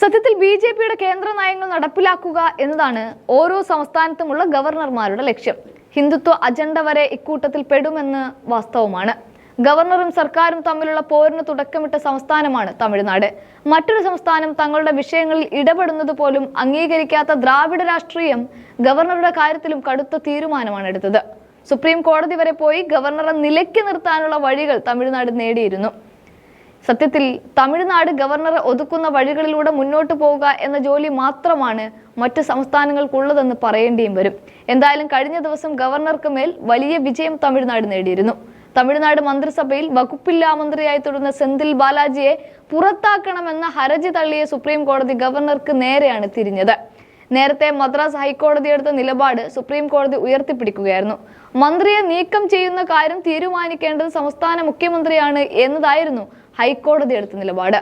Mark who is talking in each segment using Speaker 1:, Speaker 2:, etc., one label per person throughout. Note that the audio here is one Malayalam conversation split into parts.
Speaker 1: സത്യത്തിൽ ബി ജെ പിയുടെ കേന്ദ്ര നയങ്ങൾ നടപ്പിലാക്കുക എന്നതാണ് ഓരോ സംസ്ഥാനത്തുമുള്ള ഗവർണർമാരുടെ ലക്ഷ്യം. ഹിന്ദുത്വ അജണ്ട വരെ ഇക്കൂട്ടത്തിൽ പെടുമെന്ന് വാസ്തവമാണ്. ഗവർണറും സർക്കാരും തമ്മിലുള്ള പോരിന് തുടക്കമിട്ട സംസ്ഥാനമാണ് തമിഴ്നാട്. മറ്റൊരു സംസ്ഥാനം തങ്ങളുടെ വിഷയങ്ങളിൽ ഇടപെടുന്നത് പോലും അംഗീകരിക്കാത്ത ദ്രാവിഡ രാഷ്ട്രീയം ഗവർണറുടെ കാര്യത്തിലും കടുത്ത തീരുമാനമാണ് എടുത്തത്. സുപ്രീം കോടതി വരെ പോയി ഗവർണറെ നിലയ്ക്ക് നിർത്താനുള്ള വഴികൾ തമിഴ്നാട് നേടിയിരുന്നു. സത്യത്തിൽ തമിഴ്നാട് ഗവർണറെ ഒതുക്കുന്ന വഴികളിലൂടെ മുന്നോട്ട് പോവുക എന്ന ജോലി മാത്രമാണ് മറ്റ് സംസ്ഥാനങ്ങൾക്കുള്ളതെന്ന് പറയേണ്ടിയും വരും. എന്തായാലും കഴിഞ്ഞ ദിവസം ഗവർണർക്ക് മേൽ വലിയ വിജയം തമിഴ്നാട് നേടിയിരുന്നു. തമിഴ്നാട് മന്ത്രിസഭയിൽ വകുപ്പില്ലാ മന്ത്രിയായി തുടർന്ന സെന്തിൽ ബാലാജിയെ പുറത്താക്കണമെന്ന ഹർജി തള്ളിയ സുപ്രീം കോടതി ഗവർണർക്ക് നേരെയാണ് തിരിഞ്ഞത്. നേരത്തെ മദ്രാസ് ഹൈക്കോടതി എടുത്ത നിലപാട് സുപ്രീം കോടതി ഉയർത്തിപ്പിടിക്കുകയായിരുന്നു. മന്ത്രിയെ നീക്കം ചെയ്യുന്ന കാര്യം തീരുമാനിക്കേണ്ടത് സംസ്ഥാന മുഖ്യമന്ത്രിയാണ് എന്നതായിരുന്നു ഹൈക്കോടതി എടുത്ത നിലപാട്.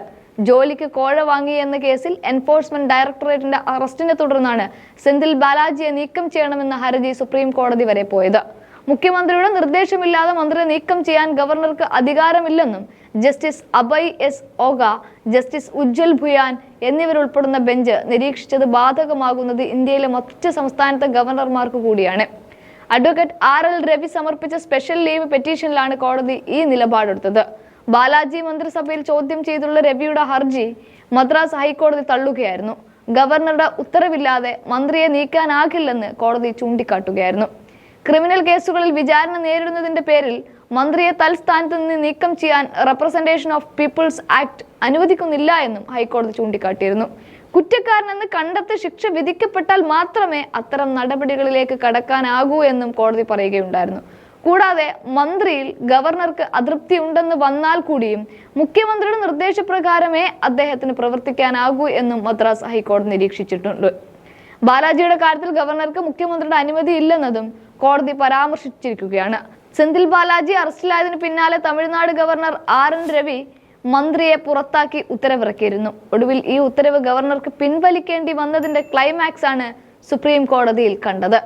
Speaker 1: ജോലിക്ക് കോഴ വാങ്ങി എന്ന കേസിൽ എൻഫോഴ്സ്മെന്റ് ഡയറക്ടറേറ്റിന്റെ അറസ്റ്റിനെ തുടർന്നാണ് സെന്തിൽ ബാലാജിയെ നീക്കം ചെയ്യണമെന്ന ഹർജി സുപ്രീം കോടതി വരെ പോയത്. മുഖ്യമന്ത്രിയുടെ നിർദ്ദേശമില്ലാതെ മന്ത്രിയെ നീക്കം ചെയ്യാൻ ഗവർണർക്ക് അധികാരമില്ലെന്നും justice Abhay S Oka justice Ujjal Bhuyan എന്നിവരുൾപ്പെടുന്ന bench നിരീക്ഷിച്ചത് ബാധകമാകുന്നത് ഇന്ത്യയിലെ മറ്റ് സംസ്ഥാനത്തെ ഗവർണർമാർക്ക് കൂടിയാണ്. അഡ്വക്കേറ്റ് ആർ എൽ രവി സമർപ്പിച്ച സ്പെഷ്യൽ ലീവ് പെറ്റീഷനിലാണ് കോടതി ഈ നിലപാടെടുത്തത്. ബാലാജി മന്ത്രിസഭയിൽ ചോദ്യം ചെയ്തുള്ള രവിയുടെ ഹർജി മദ്രാസ് ഹൈക്കോടതി തള്ളുകയായിരുന്നു. ഗവർണറുടെ ഉത്തരവില്ലാതെ മന്ത്രിയെ നീക്കാനാകില്ലെന്ന് കോടതി ചൂണ്ടിക്കാട്ടുകയായിരുന്നു. ക്രിമിനൽ കേസുകളിൽ വിചാരണ നേരിടുന്നതിന്റെ പേരിൽ മന്ത്രിയെ തൽസ്ഥാനത്ത് നിന്ന് നീക്കം ചെയ്യാൻ റെപ്രസെന്റേഷൻ ഓഫ് പീപ്പിൾസ് ആക്ട് അനുവദിക്കുന്നില്ല എന്നും ഹൈക്കോടതി ചൂണ്ടിക്കാട്ടിയിരുന്നു. കുറ്റക്കാരനെന്ന് കണ്ടെത്തി ശിക്ഷ വിധിക്കപ്പെട്ടാൽ മാത്രമേ അത്തരം നടപടികളിലേക്ക് കടക്കാനാകൂ എന്നും കോടതി പറയുകയുണ്ടായിരുന്നു. കൂടാതെ മന്ത്രിയിൽ ഗവർണർക്ക് അതൃപ്തി ഉണ്ടെന്ന് വന്നാൽ കൂടിയും മുഖ്യമന്ത്രിയുടെ നിർദ്ദേശപ്രകാരമേ അദ്ദേഹത്തിന് പ്രവർത്തിക്കാനാകൂ എന്നും മദ്രാസ് ഹൈക്കോടതി നിരീക്ഷിച്ചിട്ടുണ്ട്. ബാലാജിയുടെ കാര്യത്തിൽ ഗവർണർക്ക് മുഖ്യമന്ത്രിയുടെ അനുമതി ഇല്ലെന്നതും കോടതി പരാമർശിച്ചിരിക്കുകയാണ്. സെന്തിൽ ബാലാജി അറസ്റ്റിലായതിനു പിന്നാലെ Tamil Nadu governor R N Ravi മന്ത്രിയെ പുറത്താക്കി ഉത്തരവിറക്കിയിരുന്നു. ഒടുവിൽ ഈ ഉത്തരവ് ഗവർണർക്ക് പിൻവലിക്കേണ്ടി വന്നതിന്റെ ക്ലൈമാക്സ് ആണ് സുപ്രീം കോടതിയിൽ കണ്ടത്.